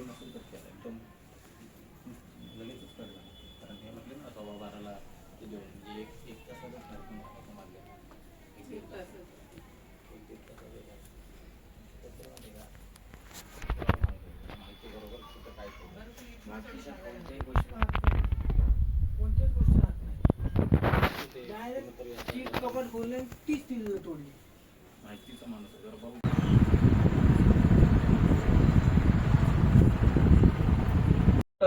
वेळ नसेल तर केला एकदम लगेचच कळलं कारण हे म्हटले ना सव्वा बाराला ते जेवण म्हणजे एक एक तासातच एक दीड तास एक दीड तास माहिती बरोबर कुठं काय कोणत्याही गोष्ट कोणत्याच राहत नाही डायरेक्ट कुठंतरी ती आता कपाट खोलले तीच तिला तोडली. माहितीचा माणूस जर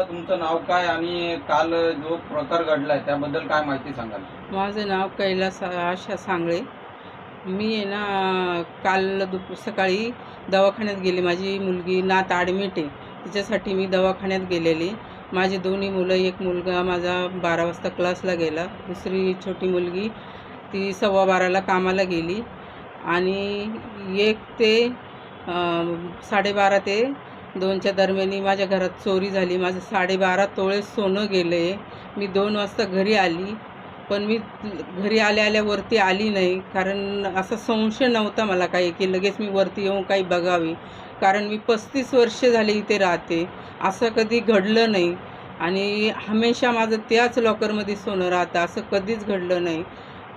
तुमचं नाव काय आणि काल जो प्रकार घडलाय त्याबद्दल काय माहिती सांगाल? माझं नाव कैलास आशा सांगळे. मी आहे ना काल दुप सकाळी दवाखान्यात गेली. माझी मुलगी नात ॲडमिट आहे. तिच्यासाठी मी दवाखान्यात गेलेली. माझी दोन्ही मुलं एक मुलगा माझा बारा वाजता क्लासला गेला. दुसरी छोटी मुलगी ती सव्वा बाराला कामाला गेली. आणि एक ते साडेबारा ते दोनच्या दरम्यानी माझ्या घरात चोरी झाली. माझं साडेबारा तोळे सोनं गेलं. आहे मी दोन वाजता घरी आली पण मी घरी आल्या आल्या वरती आली नाही. कारण असा संशय नव्हता मला काही की लगेच मी वरती येऊन काही बघावी. कारण मी पस्तीस वर्षे झाले इथे राहते. असं कधी घडलं नाही. आणि हमेशा माझं त्याच लॉकरमध्ये सोनं राहतं. असं कधीच घडलं नाही.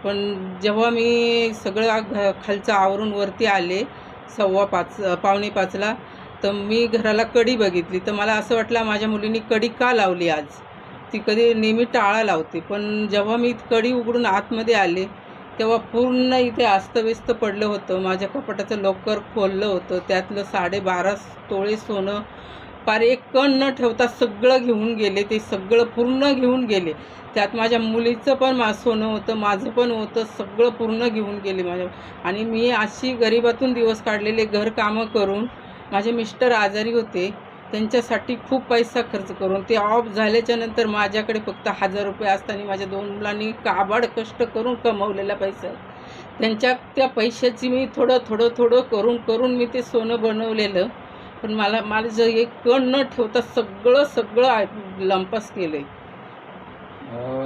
पण जेव्हा मी सगळं घ खालचं आवरून वरती आले सव्वा पाच पावणे पाचला तर मी घराला कडी बघितली. तर मला असं वाटलं माझ्या मुलीने कडी का लावली आज? ती कधी नेहमी टाळा लावते. पण जेव्हा मी कडी उघडून आतमध्ये आले तेव्हा पूर्ण इथे अस्तव्यस्त पडलं होतं. माझ्या कपाटाचं लॉकर खोललं होतं. त्यातलं साडेबारा तोळे सोनं पार एक कण न ठेवता सगळं घेऊन गेले. ते सगळं पूर्ण घेऊन गेले. त्यात माझ्या मुलीचं पण मा सोनं होतं माझं पण होतं. सगळं पूर्ण घेऊन गेले माझ्या. आणि मी अशी गरिबातून दिवस काढलेले घरकामं करून माझे मिस्टर आजारी होते. त्यांच्यासाठी खूप पैसा खर्च करून ते ऑफ झाल्याच्यानंतर माझ्याकडे फक्त हजार रुपये असताना माझ्या दोन मुलांनी काबाड कष्ट करून कमवलेला पैसा. त्यांच्या त्या पैशाची मी थोडं थोडं थोडं करून करून मी ते सोनं बनवलेलं. पण मला मला जर एक कण न ठेवता सगळं सगळं लंपास केलं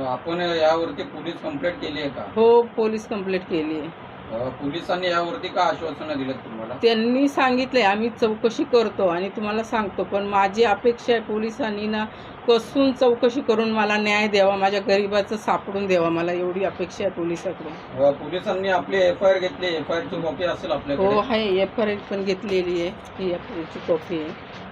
आपण यावरती पोलीस कंप्लेंट केली आहे का? हो पोलीस कंप्लेंट केली आहे. पोलिसांनी यावरती का आश्वासनं दिलेत तुम्हाला? त्यांनी सांगितलंय आम्ही चौकशी करतो आणि तुम्हाला सांगतो पण माझी अपेक्षा आहे पोलिसांनी ना कसून चौकशी करून मला न्याय द्यावा माझ्या गरिबाचं सापडून द्यावा मला एवढी अपेक्षा आहे पोलिसाकडून. अं, पोलिसांनी आपली एफ आय आर घेतली एफ आय आरची कॉपी असेल हो आपल्याकडे आहे एफ आर आय पण घेतलेली आहे ही एफ आर आयची कॉपी आहे.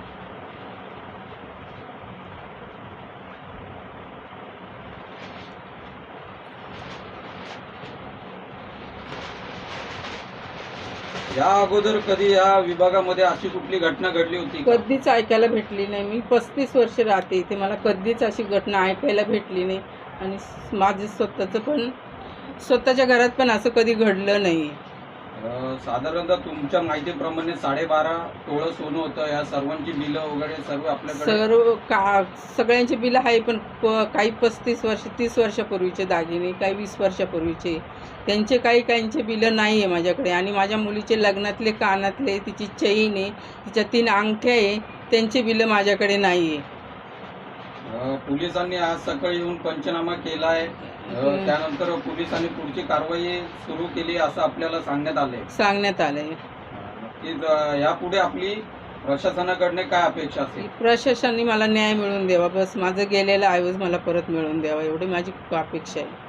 या अगोदर कधी या विभागामध्ये अशी कुठली घटना घडली होती का? कधीच ऐकायला भेटली नाही. मी पस्तीस वर्ष राहते इथे. मला कधीच अशी घटना ऐकायला भेटली नाही. आणि माझं स्वतःचं पण स्वतःच्या घरात पण असं कधी घडलं नाही. साधारणतः तुमच्या माहितीप्रमाणे साडेबारा तोळं सोनं होतं. या सर्वांची बिलं वगैरे सर्व आपल्याकडे सर्व का सगळ्यांचे बिल आहे पण प- काही पस्तीस वर्ष तीस वर्षापूर्वीचे दागिने काही वीस वर्षापूर्वीचे. त्यांचे काही काहींचे बिलं नाही आहे माझ्याकडे. आणि माझ्या मुलीचे लग्नातले कानातले तिची चैन आहे तिच्या तीन अंगठ्या आहे त्यांचे बिलं माझ्याकडे नाही आहे पोलिसांनी आज सकाळी येऊन पंचनामा केलाय. अं, हम्म. त्यानंतर पोलिसांनी पुढची कारवाई सुरू केली असं आपल्याला सांगण्यात आलंय. सांगण्यात आलं आहे अं, यापुढे आपली प्रशासनाकडने काय अपेक्षा असेल? प्रशासनाने मला न्याय मिळवून द्यावा. बस माझं गेलेलं ऐवज मला परत मिळवून द्यावा. एवढी माझी अपेक्षा आहे.